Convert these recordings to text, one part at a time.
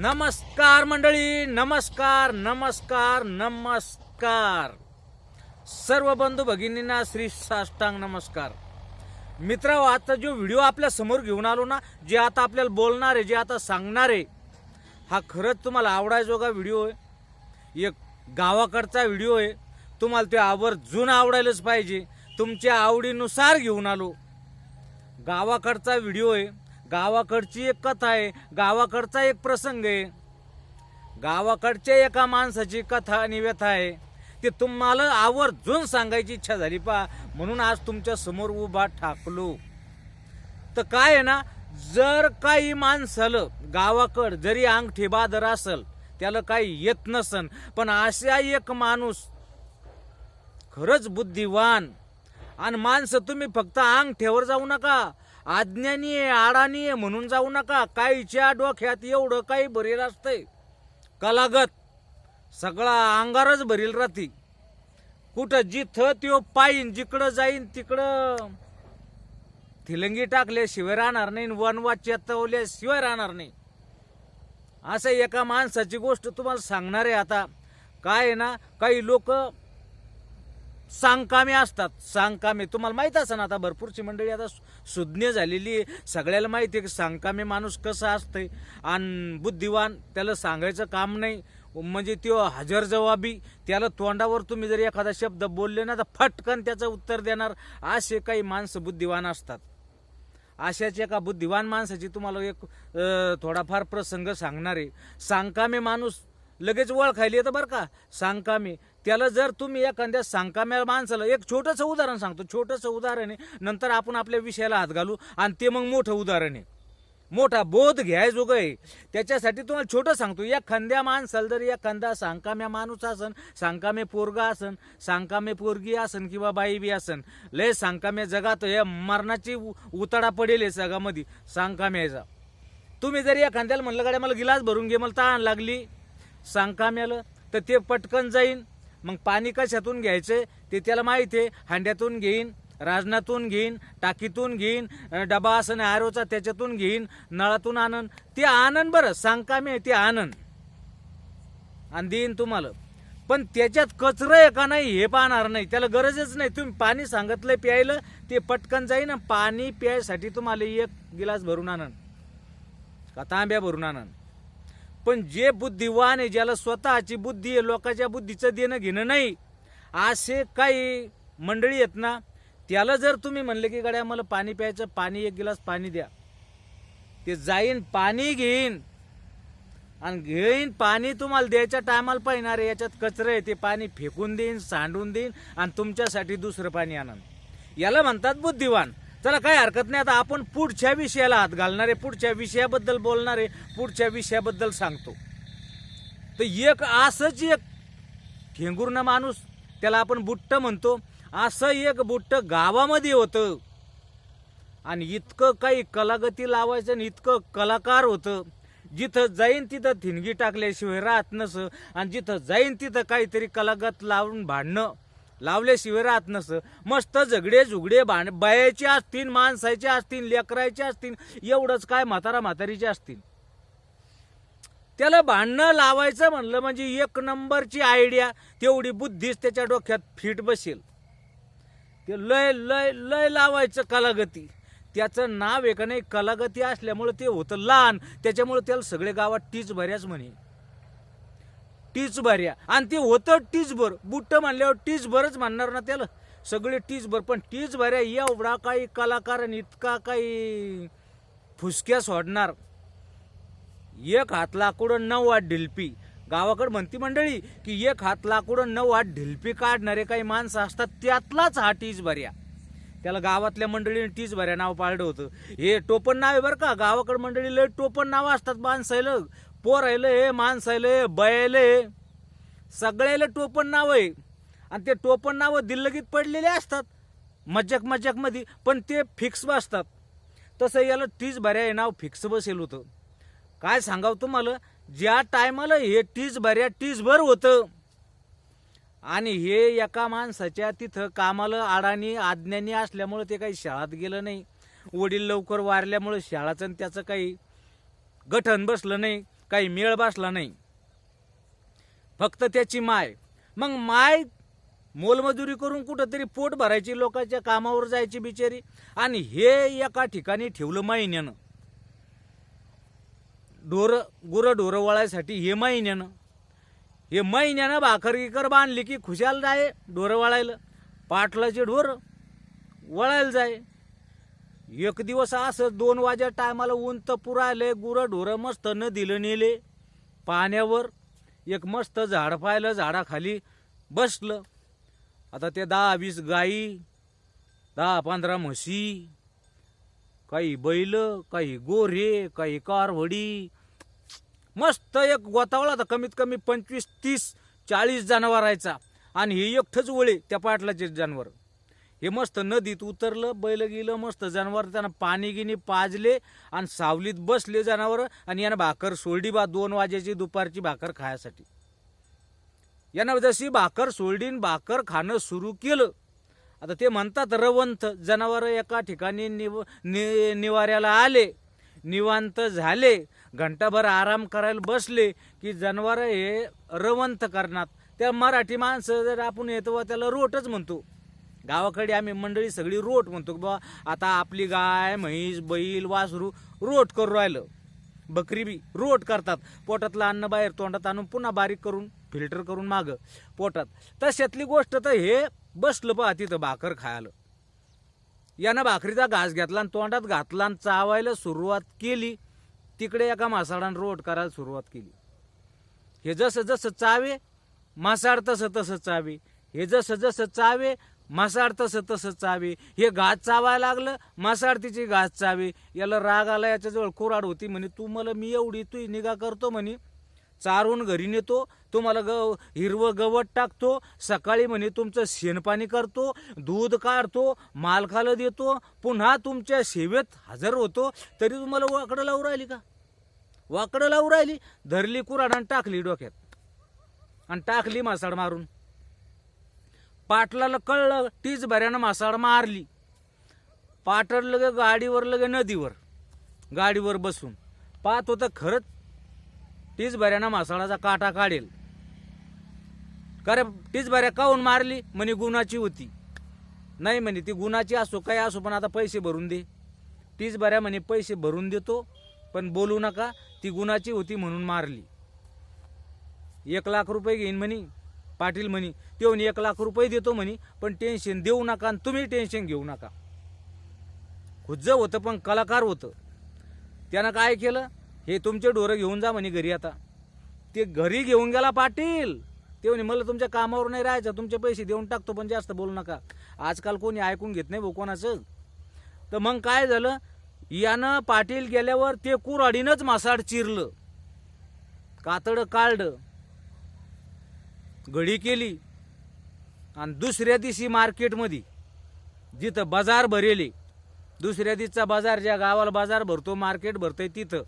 नमस्कार मंडळी नमस्कार नमस्कार नमस्कार. सर्व बंधू भगिनींना श्री साष्टांग नमस्कार. मित्र आता जो व्हिडिओ आपल्यासमोर घेऊन आलो ना जे आता आपल्याला बोलणार आहे जे आता सांगणार आहे हा खरंच तुम्हाला आवडायजोगा व्हिडिओ आहे. एक गावाकडचा व्हिडिओ आहे. तुम्हाला ते आवर्जून आवडायलाच पाहिजे. तुमच्या आवडीनुसार घेऊन आलो. गावाकडचा व्हिडिओ आहे. गावाकडची एक कथा आहे. गावाकडचा एक प्रसंग आहे. गावाकडच्या एका माणसाची कथा आणि व्यथा आहे. ते तुम्हाला आवर्जून सांगायची इच्छा झाली पा म्हणून आज तुमच्यासमोर उभा ठाकलो. तर काय आहे ना जर काही माणसाला गावाकड जरी अंगठी बादर असल त्याला काही येत नसन पण अशा एक माणूस खरंच बुद्धिवान. आणि माणसं तुम्ही फक्त अंगठेवर जाऊ नका. अज्ञानी आहे आडाणी आहे म्हणून जाऊ नका. काहीच्या डोक्यात एवढं काही भरेल असतंय. कलागत. सगळा अंगारच भरील राहती कुठं जिथं त्यो पायीन जिकडं जाईन तिकडं. थिलंगी टाकल्याशिवाय राहणार नाही वनवाद चेतवल्याशिवाय राहणार नाही. असं एका माणसाची गोष्ट तुम्हाला सांगणार आहे आता. काय आहे ना काही लोक सांगकामे असतात. सांगकामे. तुम्हाला माहीत असं ना आता भरपूरची मंडळी आता सु- सुज्ञ झालेली आहे. सगळ्याला माहिती आहे की सांगकामे माणूस कसं असतंय. आणि बुद्धिवान त्याला सांगायचं काम नाही. म्हणजे तो हजर जवाबी त्याला तोंडावर तुम्ही जर एखादा शब्द बोलले ना तर फटकन त्याचं उत्तर देणार. असे काही माणसं बुद्धिवान असतात. अशाच एका बुद्धिवान माणसाची तुम्हाला एक थोडाफार प्रसंग सांगणार आहे. सांगकामे माणूस लगेच ओळखायला येतं बरं का. सांगकामे. त्याला जर तुम्ही एखाद्या सांगकाम्या माणसाला एक छोटंसं उदाहरण सांगतो छोटंसं उदाहरण आहे नंतर आपण आपल्या विषयाला हात घालू आणि ते मग मोठं उदाहरण आहे. मोठा बोध घ्यायजोग आहे त्याच्यासाठी तुम्हाला छोटं सांगतो एखाद्या माणसाला जर एखादा सांगकाम्या माणूस असन सांगकामे पोरगा असन सांगकामे पोरगी असन किंवा बाई बी असन लय सांगकाम्या जगात या मरणाची उ- उताडा पडेल आहे जगामध्ये सांगकाम्याचा. तुम्ही जरी एखाद्याला म्हणलं गाड्या मला गिलास भरून घे मला ताण लागली. सांगकाम्याला तर ते पटकन जाईन. मग पाणी कशातून घ्यायचं ते त्याला माहिती आहे. हांड्यातून घेईन राजनातून घेईन टाकीतून घेईन डबा असं आरोचा त्याच्यातून घेईन नळातून आणन. ते आनंद बरं सांगकामे आहे ते आनंद आणि देईन तुम्हाला. पण त्याच्यात कचरं आहे का नाही हे पाहणार नाही. त्याला गरजच नाही. तुम्ही पाणी सांगितलंय प्यायलं ते पटकन जाईन पाणी प्यायसाठी तुम्हाला एक गिलास भरून आणन. का तांब्या भरून आणन. पण जे बुद्धिवान आहे ज्याला स्वतःची बुद्धी आहे लोकांच्या बुद्धीचं देणं घेणं नाही असे काही मंडळी आहेत ना त्याला जर तुम्ही म्हणले की गड्या मला पाणी प्यायचं पाणी एक गिलास पाणी द्या. ते जाईन पाणी घेईन. आणि घेईन पाणी तुम्हाला द्यायच्या टायमाला पाहिणार याच्यात कचरं आहे ते पाणी फेकून देईन सांडून देईन आणि तुमच्यासाठी दुसरं पाणी आणन. याला म्हणतात बुद्धिवान. चला काही हरकत नाही. आता आपण पुढच्या विषयाला हात घालणारे पुढच्या विषयाबद्दल बोलणारे पुढच्या विषयाबद्दल सांगतो. तर एक असंच एक ठेंगुर्ण माणूस त्याला आपण बुट्ट म्हणतो. असं एक बुट्ट गावामध्ये होतं. आणि इतकं काही कलागती लावायचं आणि इतकं कलाकार होतं. जिथं जाईन तिथं थिनगी टाकल्याशिवाय राहत नसं. आणि जिथं जाईन तिथं काहीतरी कलागत लावून भांडणं. लावल्याशिवाय राहत नसतं मस्त झगडे झुगडे भांड बायाचे असतील माणसाचे असतील लेकरायचे असतील एवढंच काय म्हातारा म्हातारीचे असतील. त्याला भांडणं लावायचं म्हणलं म्हणजे एक नंबरची आयडिया तेवढी बुद्धीच त्याच्या डोक्यात फिट बसेल. ते लय लय लय लावायचं कलागती. त्याचं नाव आहे का नाही कलागती असल्यामुळं ते होतं लहान. त्याच्यामुळं त्याला सगळे गावात टीच भऱ्याच म्हणे. टीच या. आणि ते होतं टीच भर. बुट्ट म्हणल्यावर टीच भरच म्हणणार ना त्याला. सगळे टीच भर. पण टीच भऱ्या एवढा काही कलाकार आणि इतका काही फुसक्या सोडणार. एक हात लाकूड नऊ वाट ढिलपी. गावाकडे म्हणती मंडळी की एक हात लाकूड नऊ वाट ढिलपी काढणारे काही माणसं असतात त्यातलाच हा टीच भर्या त्याला गावातल्या मंडळीने टीच भर्या नाव पाळलं होतं. हे टोपण नाव आहे बरं का? गावाकडे मंडळी लय टोपण नावं असतात माणसायला. पोर हे माणसायला आहे बयायला सगळ्याला टोपण नाव आहे आणि ते टोपण नावं दिल्लगीत पडलेले असतात मज्जक मजाकमध्ये पण ते फिक्स बसतात तसं याला टीज भऱ्या हे नाव फिक्स बसेल होतं. काय सांगाव तुम्हाला? ज्या टायमाला हे टीज भऱ्या टीज भर होतं आणि हे एका माणसाच्या तिथं कामाला अडाणी आज्ञानी असल्यामुळं ते काही शाळात गेलं नाही. वडील लवकर वारल्यामुळं शाळाचं आणि त्याचं काही गठन बसलं नाही. काही मेळ बसला नाही. फक्त त्याची माय. मग माय मोलमजुरी करून कुठंतरी पोट भरायची लोकांच्या कामावर जायची बिचारी. आणि हे एका ठिकाणी ठेवलं महिन्यानं ढोरं गुरं ढोरं वळायसाठी हे महिन्यानं हे महिन्यानं भाकर गिकर बांधली की खुशाल जाय ढोरं वळायला. पाटलाचे ढोरं वळायला जाय. एक दिवस असं दोन वाजा टायमाला ऊन तर पुरायले गुरंढोरं मस्त न दिलं नेले. पाण्यावर एक मस्त झाड पाहिलं झाडाखाली बसलं. आता ते दहा वीस गाई दहा पंधरा म्हशी काही बैल काही गोरे काही कारवडी. मस्त एक गोतावळा तर कमीत कमी पंचवीस तीस चाळीस जनावरायचा. आणि हे एकठंच वळे त्या पाटलाचे जनावर. हे मस्त नदीत उतरलं बैल गेलं मस्त जनावर त्यांना पाणी गिनी पाजले आणि सावलीत बसले जनावर आणि यानं भाकर सोडली बा दोन वाजेची दुपारची भाकर खायसाठी. यानं जशी भाकर सोलडीन भाकर खाणं सुरू केलं आता ते म्हणतात रवंत जनावर एका ठिकाणी निव नि निवाऱ्याला आले निवांत झाले घंटाभर आराम करायला बसले की जनावर हे रवंत करणार. त्या मराठी माणसं जर आपण येतो त्याला रोटच म्हणतो गावाकडे आम्ही मंडळी सगळी रोट म्हणतो की बा आता आपली गाय म्हैस बैल वासरू रोट करू राहिलं. बकरी बी रोट करतात. पोटातलं अन्न बाहेर तोंडात आणून पुन्हा बारीक करून फिल्टर करून मागं पोटात. तशातली गोष्ट तर हे बसलं पहा तिथं भाकर खायला. यानं भाकरीचा घास घेतला आणि तोंडात घातला आणि चावायला सुरुवात केली. तिकडे एका मासाडानं रोट करायला सुरुवात केली. हे जसं जसं चावे मासाड तसं तसं चावे. हे जसं जसं चावे मासाड तसं तसं चावे. हे घास चावायला लागलं मासाड तिची घास चावे. याला राग आला याच्याजवळ कुराड होती म्हणे तू मला मी एवढी तू निगा करतो म्हणे चारून घरी नेतो तुम्हाला ग हिरवं गवत टाकतो सकाळी म्हणे तुमचं शेणपाणी करतो दूध काढतो मालकाला देतो पुन्हा तुमच्या सेवेत हजर होतो तरी तुम्हाला वाकडं लावू राहिली का? वाकडं लावू राहिली धरली कुराड आणि टाकली डोक्यात. आणि टाकली मासाड मारून. पाटलाला कळलं तीच बऱ्यानं मासाड मारली. पाटर लगे गाडीवर लगे नदीवर गाडीवर बसून. पाहत होतं खरंच तीच बऱ्यानं मासाळाचा काटा काढेल. कारण तीच बऱ्या काहून मारली? म्हणे गुणाची होती. नाही म्हणे ती गुणाची असो काय असो पण आता पैसे भरून दे. तीच बऱ्या म्हणे पैसे भरून देतो पण बोलू नका ती गुणाची होती म्हणून मारली. एक लाख रुपये घेईन म्हणे. पाटील म्हणे ते एक लाख रुपये देतो म्हणे पण टेन्शन देऊ नका आणि तुम्ही टेन्शन घेऊ नका. खुज्ज होतं पण कलाकार होतं. त्यानं काय केलं? हे तुमचे डोरं घेऊन जा म्हणे घरी आता. ते घरी घेऊन गेला पाटील. ते म्हणे मला तुमच्या कामावर नाही राहायचं तुमचे पैसे देऊन टाकतो पण जास्त बोलू नका. आजकाल कोणी ऐकून घेत नाही भाऊ कोणाचं. तर मग काय झालं? यानं पाटील गेल्यावर ते कुराडीनंच मासाड चिरलं. कातडं काढलं गळी केली आणि दुसऱ्या दिवशी मार्केटमध्ये जिथं बाजार भरेले दुसऱ्या दिवसचा बाजार ज्या गावाला बाजार भरतो मार्केट भरतंय तिथं.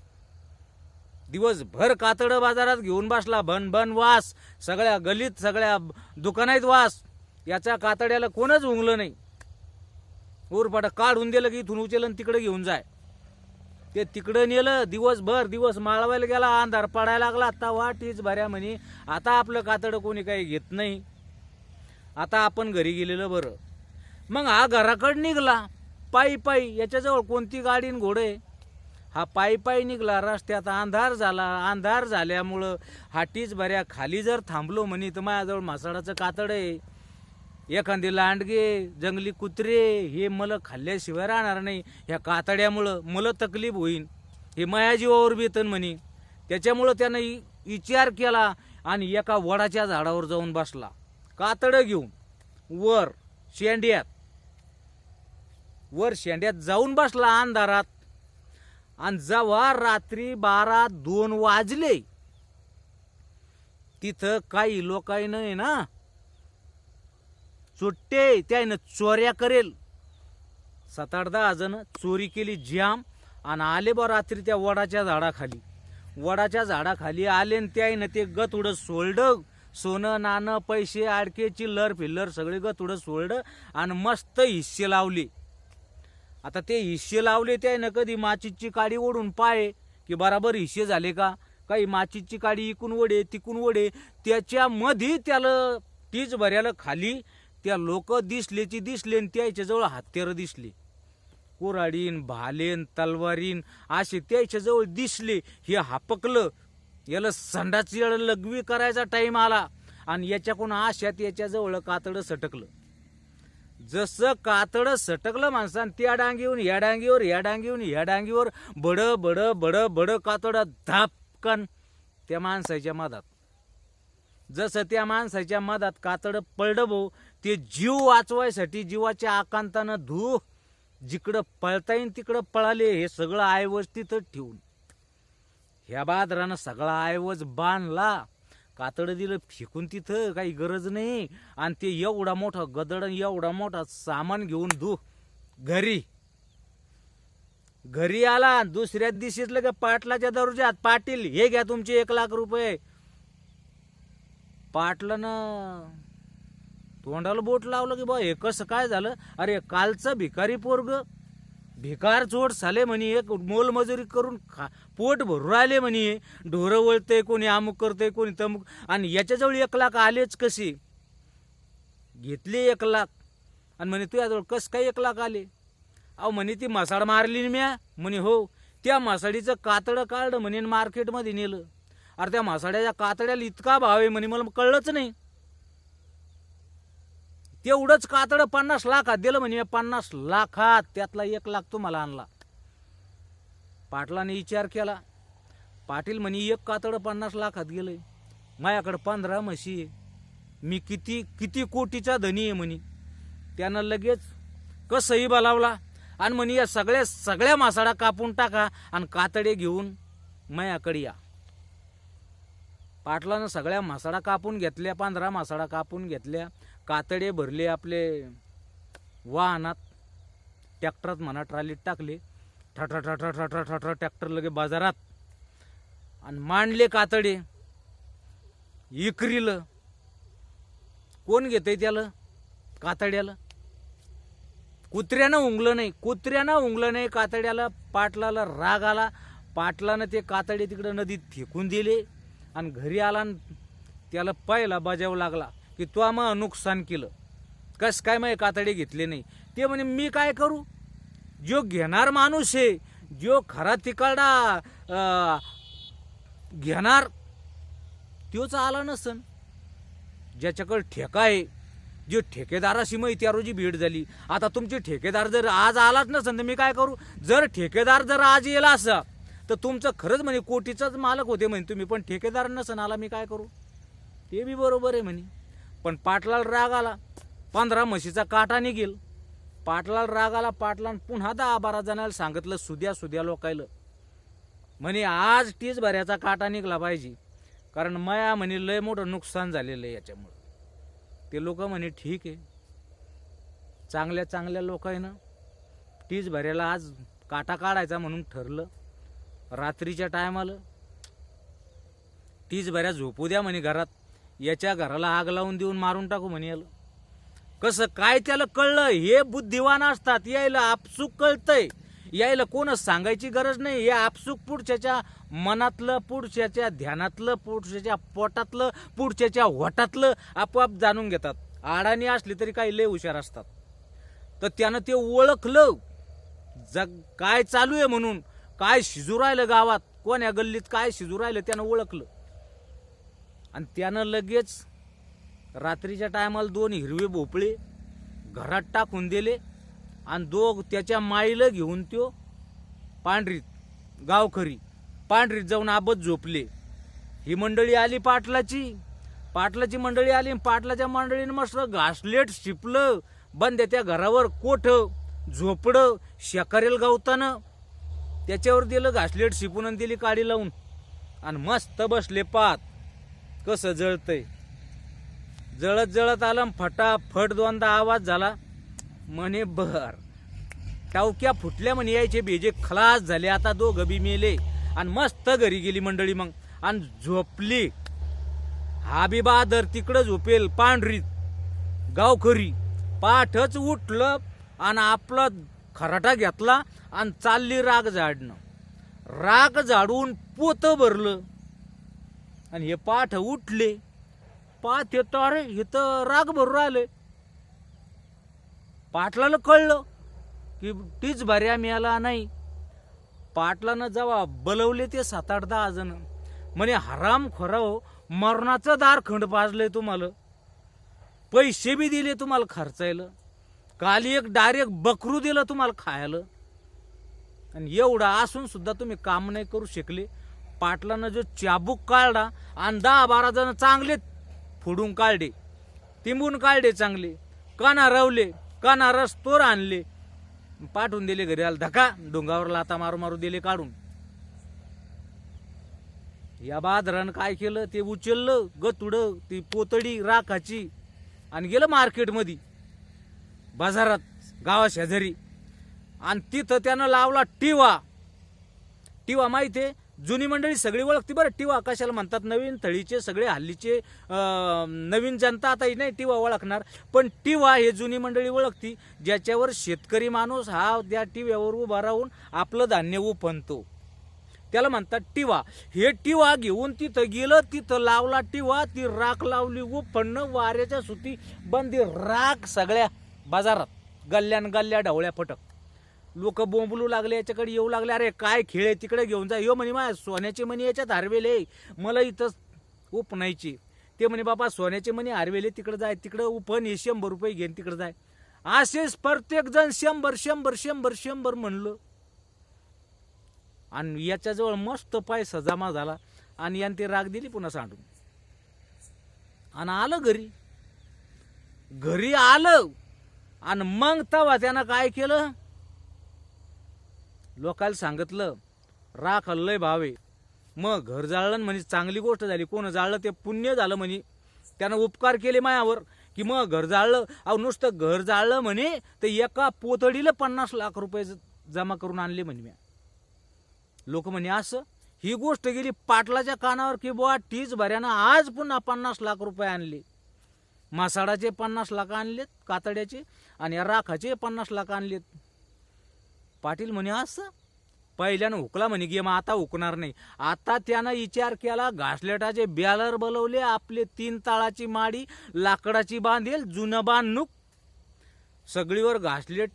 दिवसभर कातडं बाजारात घेऊन बसला भन भन वास सगळ्या गलीत सगळ्या दुकानात वास. याच्या कातड्याला कोणच उंगलं नाही. उरपाटा काढून दिलं की इथून उचललं तिकडे घेऊन जाय. ते तिकडं नेलं दिवसभर दिवस माळवायला गेला अंधार पडायला लागला आता वाटीच भऱ्या म्हणे. आता आपलं कातडं कोणी काही घेत नाही. आता आपण घरी गेलेलं बरं. मग हा घराकडं निघला. पायी पायी याच्याजवळ कोणती गाडी घोडे घोडं? आहे हा पायी पायी निघला रस्त्यात अंधार झाला. अंधार झाल्यामुळं हाटीच बऱ्या खाली जर थांबलो म्हणे तर माझ्याजवळ मासाडाचं कातडं आहे. एखादी लांडगे जंगली कुत्रे हे मला खाल्ल्याशिवाय राहणार नाही. ह्या कातड्यामुळं मला तकलीफ होईन. हे माया जीवावर बेतन म्हणे. त्याच्यामुळं त्यानं विचार केला आणि एका वडाच्या झाडावर जाऊन बसला. कातडं घेऊन वर शेंड्यात वर शेंड्यात जाऊन बसला अंधारात. आणि जेव्हा रात्री बारा दोन वाजले तिथं काही लोकांना आहे ना सुट्टे त्यानं चोऱ्या करेल. सात आठ दहा जण चोरी केली जाम आणि आले बा रात्री त्या वडाच्या झाडाखाली. वडाच्या झाडाखाली आले आणि त्याईनं ते गतुडं सोलडं. सोनं नाणं पैसे आडके चिल्लर फिल्लर सगळे गतुडं सोलडं आणि मस्त हिस्से लावले. आता ते हिस्से लावले त्यानं कधी माचीची काडी ओढून पाय की बराबर हिस्से झाले का? काही माचीची काडी इकून वडे तिकून वडे त्याच्यामध्ये त्याला तीच भऱ्याला खाली त्या लोक दिसलेची दिसले आणि त्याच्याजवळ हत्यारं दिसले. कुराडीन भालेन तलवारीन असे त्याच्याजवळ दिसले. हे हापकलं. याला संडाच लघवी करायचा टाईम आला आणि याच्याकडून आशात याच्याजवळ कातडं सटकलं. जसं कातडं सटकलं माणसानं त्या डांगीहून या डांगीवर या डांगीहून या डांगीवर बड बड बड बड कातडं धापकन त्या माणसाच्या मधात. जसं त्या माणसाच्या मधात कातडं पडलं भाऊ ते जीव वाचवायसाठी जीवाच्या आकांतानं धू जिकडं पळता येईन तिकडं पळाले हे सगळं आयवज तिथं ठेवून. ह्या बादरानं सगळा आयवज बांधला. कातडं दिलं फेकून तिथं काही गरज नाही. आणि ते एवढा मोठा गदड एवढा मोठा सामान घेऊन धू घरी. घरी आला दुसऱ्या दिवशीच लगे पाटलाच्या दरोज्यात पाटील हे घ्या तुमचे एक लाख रुपये. पाटलानं तोंडाला बोट लावलं की बा हे कसं काय झालं? अरे कालचं भिकारी पोरग भिकार चोट झाले म्हणे एक मोलमजुरी करून खा पोट भरून राहिले म्हणे. ढोरं वळते कोणी अमुक करते कोणी तमुक. आणि याच्याजवळ एक लाख आलेच कसे? घेतले एक लाख. आणि म्हणे तुझ्याजवळ कस काय एक लाख आले? अहो म्हणे ती मासाड मारली ना म्या. म्हणे हो. त्या मासाडीचं कातडं काढलं म्हणे मार्केटमध्ये नेलं. अरे त्या मासाड्याच्या कातड्याला इतका भाव आहे म्हणे मला कळलंच नाही. तेवढंच कातडं पन्नास लाखात दिलं म्हणे पन्नास लाखात त्यातला एक लाख तुम्हाला आणला. पाटलाने विचार केला. पाटील म्हणे एक कातडं पन्नास लाखात गेलंय. माझ्याकडं पंधरा म्हशी आहे. मी किती किती कोटीचा धनी आहे म्हणे. त्यानं लगेच कसंही बलावला आणि म्हणे या सगळ्या सगळ्या मासाडा कापून टाका आणि कातडे घेऊन मायाकडे या. पाटलानं सगळ्या मासाडा कापून घेतल्या पंधरा मासाडा कापून घेतल्या. कातडे भरले आपले वाहनात. ट्रॅक्टरात म्हणा ट्रालीत टाकले. ठठा ठठा ठठा ठठा ट्रॅक्टर लगे बाजारात. आणि मांडले कातडे. इकरील. कोण घेतंय त्याला? कातड्याला. कुत्र्यानं उंगलं नाही. कुत्र्यानं उंगलं नाही कातड्याला. पाटलाला राग आला. पाटलानं ते कातडे तिकडं नदीत फेकून दिले. आणि घरी आला आणि त्याला पहिला बजाव लागला की तो मग नुकसान केलं. कस काय मग कातडी घेतले नाही? ते म्हणे मी काय करू? जो घेणार माणूस आहे जो खरा तिकडा घेणार तोच आला नसन. ज्याच्याकडे ठेका आहे जे ठेकेदाराशी मग त्या रोजी भेट झाली. आता तुमचे ठेकेदार जर आज आलाच नसन तर मी काय करू? जर ठेकेदार जर आज येला असा तर तुमचं खरंच म्हणे कोटीचाच मालक होते म्हणे. तुम्ही पण ठेकेदार नसन आला मी काय करू? ते बी बरोबर आहे म्हणे. पण पाटलाला राग आला. पंधरा म्हशीचा काटा निघेल. पाटलाला राग आला पाटलान पुन्हा दहा बारा जणाला सांगितलं सुद्या सुद्या लोकायला. म्हणे आज तीच भऱ्याचा काटा निघला पाहिजे. कारण मया म्हणे लय मोठं नुकसान झालेलं आहे याच्यामुळं. ते लोक म्हणे ठीक आहे. चांगल्या चांगल्या लोकांना तीच भऱ्याला आज काटा काढायचा म्हणून ठरलं. रात्रीच्या टायमाला तीच बऱ्या झोपू द्या म्हणे घरात. याच्या घराला आग लावून देऊन मारून टाकू म्हणे याला. कसं काय त्याला कळलं? हे बुद्धिवान असतात. यायला आपसूक कळतंय. यायला कोणच सांगायची गरज नाही. हे आपसूक पुढच्याच्या मनातलं पुढच्याच्या ध्यानातलं पुढच्याच्या पोटातलं पुढच्याच्या वटातलं आपोआप जाणून घेतात. आडाणी असली तरी काही लय हुशार असतात. तर त्यानं ते ओळखलं. जग काय चालू आहे म्हणून? काय शिजू राहिलं गावात? कोण्या गल्लीत काय शिजू राहिलं? त्यानं ओळखलं. आणि त्यानं लगेच रात्रीच्या टायमाला दोन हिरवे भोपळे घरात टाकून दिले आणि दोघ त्याच्या माईला घेऊन त्यो पांढरीत गावखरी पांढरीत जाऊन आबत झोपले. ही मंडळी आली पाटलाची. पाटलाची मंडळी आली पाटलाच्या मंडळीनं मस्त घासलेट शिपलं बंद त्या घरावर कोठ झोपडं शेकारेल गावतानं. त्याच्यावर दिलं घासलेट शिपून आणि दिली काडी लावून. आणि मस्त बसले पात कसं जळतंय. जळत जळत आलं फटाफट दोनदा आवाज झाला म्हणे बर. टावक्या फुटल्या म्हणे यायचे बेजे खलास झाले आता दोघं बी मेले. आणि मस्त घरी गेली मंडळी मग. आणि झोपली. हा बी बादर तिकडं झोपेल पांढरीत. गावखरी पाठच उठलं आणि आपलं खराटा घेतला आणि चालली राग झाडणं. राग झाडून पोत भरलं. आणि हे पाठ उठले. पाठ येतो अरे इथं राग भरू राहिले पाटलाला कळलं की तीच भर्या मिळाला नाही. पाटलानं जेव्हा बलवले ते सात आठ दहा जण. म्हणे हराम खराव हो, मरणाचं दार खंड पाजलंय तुम्हाला. पैसे बी दिले तुम्हाला खर्चायला. काल एक डायरेक्ट बकरू दिलं तुम्हाला खायला. आणि एवढा असून सुद्धा तुम्ही काम नाही करू शकले. पाटलानं जो चाबूक काढला आणि दहा बारा जण चांगले फोडून काढले. तिंबून काढले चांगले. काना रवले काना रस्तोर आणले. पाठवून दिले घरी आला धका डोंगावर लाता मारू मारू दिले काढून. या बादरानं काय केलं? ते उचललं गतुड ती पोतडी राखाची आणि गेलं मार्केटमध्ये बाजारात गावा शेजारी. आणि तिथं त्यानं लावला टिवा. टिवा माहितीये जुनी मंडळी सगळी ओळखती बरं. टिवा कशाला म्हणतात? नवीन थळीचे सगळे हल्लीचे नवीन जनता आता नाही टिवा ओळखणार. पण टिवा हे जुनी मंडळी ओळखती ज्याच्यावर शेतकरी माणूस हा त्या टिव्यावर उभा राहून आपलं धान्य उपणतो त्याला म्हणतात टिवा. हे टिवा घेऊन तिथं गेलं तिथं लावला टिवा ती राख लावली उपणं वाऱ्याच्या सुती बंदी राख सगळ्या बाजारात गल्ल्यान गल्ल्या ढवळ्या फटक. लोक बोंबलू लागले याच्याकडे येऊ लागले अरे काय खेळ आहे तिकडे घेऊन जा. यो म्हणे मा सोन्याचे मणी याच्यात हरवेले. मला इथं उपनायचे ते म्हणे बाबा सोन्याचे मणी हरवेले तिकडे जाय. तिकडं उपन हे शंभर रुपये घेऊन तिकडे जाय. असेच प्रत्येक जण शंभर शंभर शंभर शंभर म्हणलं. आणि याच्याजवळ मस्त पैसा जमा झाला. आणि यांनी ती राग दिली पुन्हा सांडून. आणि आलं घरी. घरी आलं. आणि मग तवा त्यानं काय केलं? लोकाला सांगितलं राख लय भावे. मग घर जाळलं म्हणजे चांगली गोष्ट झाली. कोण जाळलं? ते पुण्य झालं म्हणे. त्यानं उपकार केले मायावर की मग घर जाळलं. अहो नुसतं घर जाळलं म्हणे तर एका पोतडीला पन्नास लाख रुपये जमा करून आणले म्हणे म्या. लोक म्हणे असं? ही गोष्ट गेली पाटलाच्या कानावर की बुवा टीच भऱ्यानं आज पुन्हा पन्नास लाख रुपये आणले. मासाडाचे पन्नास लाख आणलेत कातड्याचे. आणि या राखाचे पन्नास लाख आणलेत. पाटील म्हणे असं? पहिल्यानं हुकला म्हणे गेम आता हुकणार नाही. आता त्यानं विचार केला घासलेटाचे बॅलर बोलवले आपले तीन ताळाची माडी लाकडाची बांधेल जुनं बांधणूक. सगळीवर घासलेट.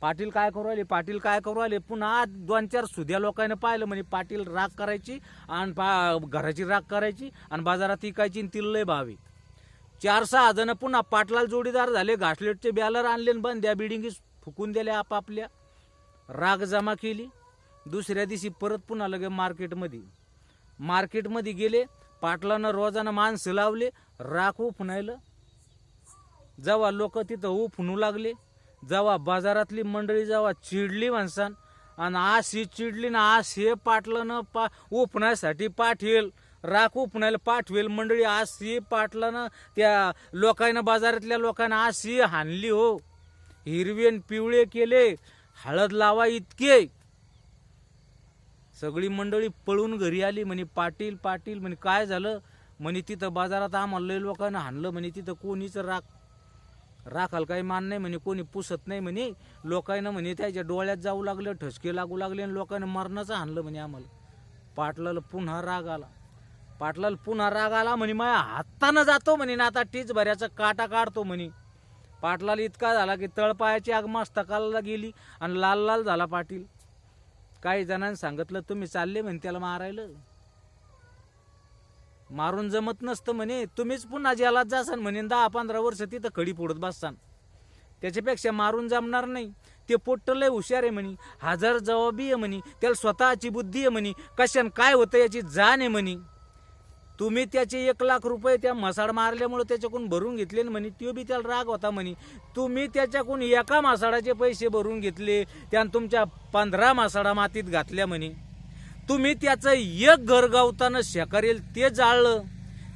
पाटील काय करू आले पाटील काय करू आले पुन्हा दोन चार सुध्या लोकांनी पाहिलं म्हणे पाटील राग करायची आणि पा घराची राग करायची आणि बाजारात इकायची आणि तिला भावी. चार सहा जण पुन्हा पाटलाल जोडीदार झाले घासलेटचे बॅलर आणले आणि बंद त्या बिल्डिंगी फुकून दिल्या आपापल्या. राग जमा केली. दुसऱ्या दिवशी परत पुन्हा लगे मार्केटमध्ये. मार्केटमध्ये गेले पाटलानं रोजानं माणसं लावले राख उफणायलं. जेव्हा लोक तिथं उफणू लागले जेव्हा बाजारातली मंडळी जेव्हा चिडली माणसान आणि अशी चिडली ना असे पाटलानं पा उफण्यासाठी पाठेल. राख उपणायला पाठवेल. मंडळी अशी पाटलानं त्या लोकांना बाजारातल्या लोकांना अशी हाणली हो. हिरवे आणि पिवळे केले हळद लावा इतके. सगळी मंडळी पळून घरी आली म्हणे पाटील पाटील म्हणे काय झालं? म्हणे तिथं बाजारात आम्हाला लोकांना हाणलं म्हणे तिथं कोणीच राख राखाल काही मान नाही म्हणे कोणी पुसत नाही म्हणे. लोकांना म्हणे त्याच्या डोळ्यात जाऊ लागलं ठसके लागू लागले आणि लोकांना मरणाचं हानलं म्हणे आम्हाला. पाटलाला पुन्हा राग आला. पाटलाला पुन्हा राग आला म्हणे माया हातानं जातो म्हणे ना आता टीच भऱ्याचा काटा काढतो म्हणे. पाटलाला इतका झाला की तळपायाची आग मस्तकाला गेली आणि लाल लाल झाला पाटील. काही जणांनी सांगितलं तुम्ही चालले म्हणे त्याला मारायला. मारून जमत नसतं म्हणे तुम्हीच पुन्हा जेलात जासान म्हणे दहा पंधरा वर्ष तिथं खडी फोडत बससान. त्याच्यापेक्षा मारून जमणार नाही. ते पोट्ट लय हुशार आहे म्हणे हजार जबाबी आहे म्हणे त्याला स्वतःची बुद्धी आहे म्हणे कशान काय होतं याची जाण आहे म्हणे. तुम्ही त्याचे एक लाख रुपये त्या मसाड मारल्यामुळे त्याच्याकडून भरून घेतले म्हणे तो बी त्याला राग होता म्हणे. तुम्ही त्याच्याकडून एका मासाडाचे पैसे भरून घेतले त्यानं तुमच्या पंधरा मासाडा मातीत घातल्या म्हणे. तुम्ही त्याचं एक घर गावताना शेकारेल ते जाळलं.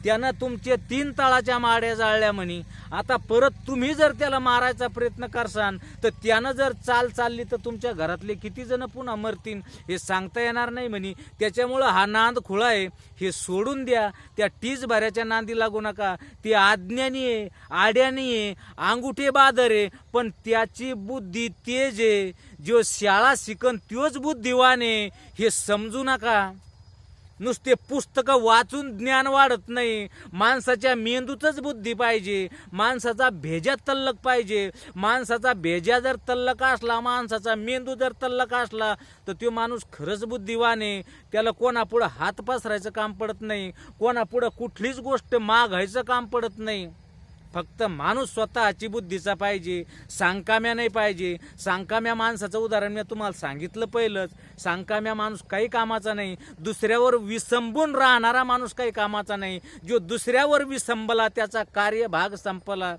त्यानं तुमचे तीन ताळाच्या माड्या जाळल्या म्हणी. आता परत तुम्ही जर त्याला मारायचा प्रयत्न करसान तर त्यानं जर चाल चालली तर तुमच्या घरातले किती जण पुन्हा मरतील हे सांगता येणार नाही म्हणी. त्याच्यामुळं हा नांद खुळा आहे. हे सोडून द्या. त्या टीज भऱ्याच्या नांदी लागू नका. ती आज्ञानी आहे आड्यानी आहे अंगुठे बादर आहे. पण त्याची बुद्धी तेज आहे. जो शाळा शिकन त्योच बुद्धिवान आहे. हे समजू नका. नुसते पुस्तकं वाचून ज्ञान वाढत नाही. माणसाच्या मेंदूतच बुद्धी पाहिजे. माणसाचा भेजा तल्लक पाहिजे. माणसाचा भेजा जर तल्लक असला माणसाचा मेंदू जर तल्लक असला तर तो माणूस खरंच बुद्धिवान आहे. त्याला कोणापुढं हात पसरायचं काम पडत नाही. कोणापुढं कुठलीच गोष्ट मागायचं काम पडत नाही. फक्त माणूस स्वतःची बुद्धीचा पाहिजे सांगकाम्या नाही पाहिजे. सांगकाम्या माणसाचं उदाहरण मी तुम्हाला सांगितलं पहिलंच. सांगकाम्या माणूस काही कामाचा नाही. दुसऱ्यावर विसंबून राहणारा माणूस काही कामाचा नाही. जो दुसऱ्यावर विसंबला त्याचा कार्यभाग संपला.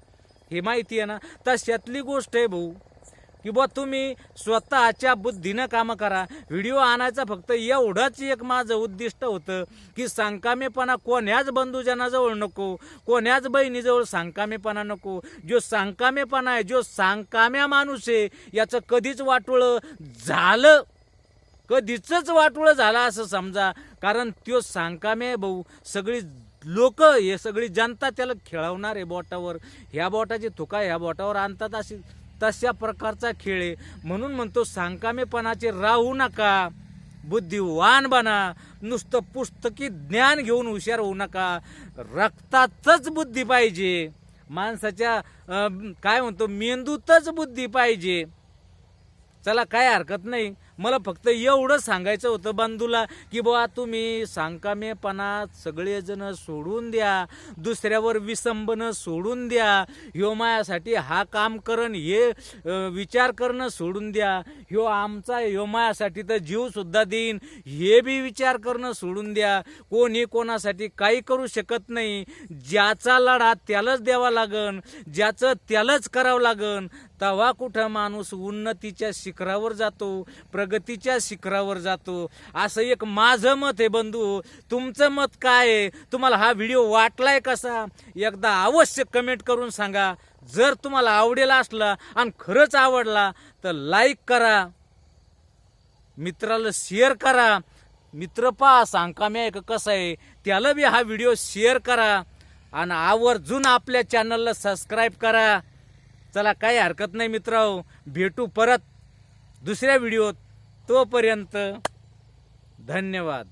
हे माहिती आहे ना? तशातली गोष्ट आहे भाऊ. की बुवा तुम्ही स्वतःच्या बुद्धीनं कामं करा. व्हिडिओ आणायचा फक्त एवढंच एक माझं उद्दिष्ट होतं की सांकामेपणा कोण्याच बंधुजनाजवळ नको कोण्याच बहिणीजवळ सांकामेपणा नको. जो सांकामेपणा आहे जो सांकाम्या माणूस आहे याचं कधीच वाटोळं झालं. कधीच वाटोळं झालं असं समजा. कारण त्यो सांकामे भाऊ. सगळी लोक हे सगळी जनता त्याला खेळवणार आहे बोटावर. ह्या बोटाची थुका ह्या बोटावर आणतात अशी तशा प्रकारचा खेळ आहे. म्हणून म्हणतो सांकामेपणाचे राहू नका बुद्धिवान बना नुसतं पुस्तकी ज्ञान घेऊन हुशार होऊ नका. रक्तातच बुद्धी पाहिजे. माणसाच्या काय म्हणतो मेंदूतच बुद्धी पाहिजे. चला काय हरकत नाही. मला फक्त एवढं सांगायचं होतं बंधूला की बुवा तुम्ही सांकामेपणा सगळेजण सोडून द्या दुसऱ्यावर विसंबनं सोडून द्या ह्यो मायासाठी हा काम करण हे विचार करणं सोडून द्या ह्यो आमचा ह्यो मायासाठी तर जीवसुद्धा देईन हे बी विचार करणं सोडून द्या. कोणी कोणासाठी काही करू शकत नाही. ज्याचा लढा त्यालाच द्यावा लागन ज्याचं त्यालाच करावं लागन. तवा कुठं माणूस उन्नतीच्या शिखरावर जातो प्रगतीच्या शिखरावर जातो. असं एक माझं मत आहे बंधू. तुमचं मत काय आहे? तुम्हाला हा व्हिडिओ वाटलाय कसा? एकदा अवश्य कमेंट करून सांगा. जर तुम्हाला आवडेल असला आणि खरंच आवडला तर लाईक करा. मित्राला शेअर करा. मित्र पहा सांकाम्या एक कसं आहे त्याला बी हा व्हिडिओ शेअर करा. आणि आवर्जून आपल्या चॅनलला सबस्क्राईब करा. चला काही हरकत नाही मित्र भेटू परत दुसऱ्या व्हिडिओत. तोपर्यंत धन्यवाद.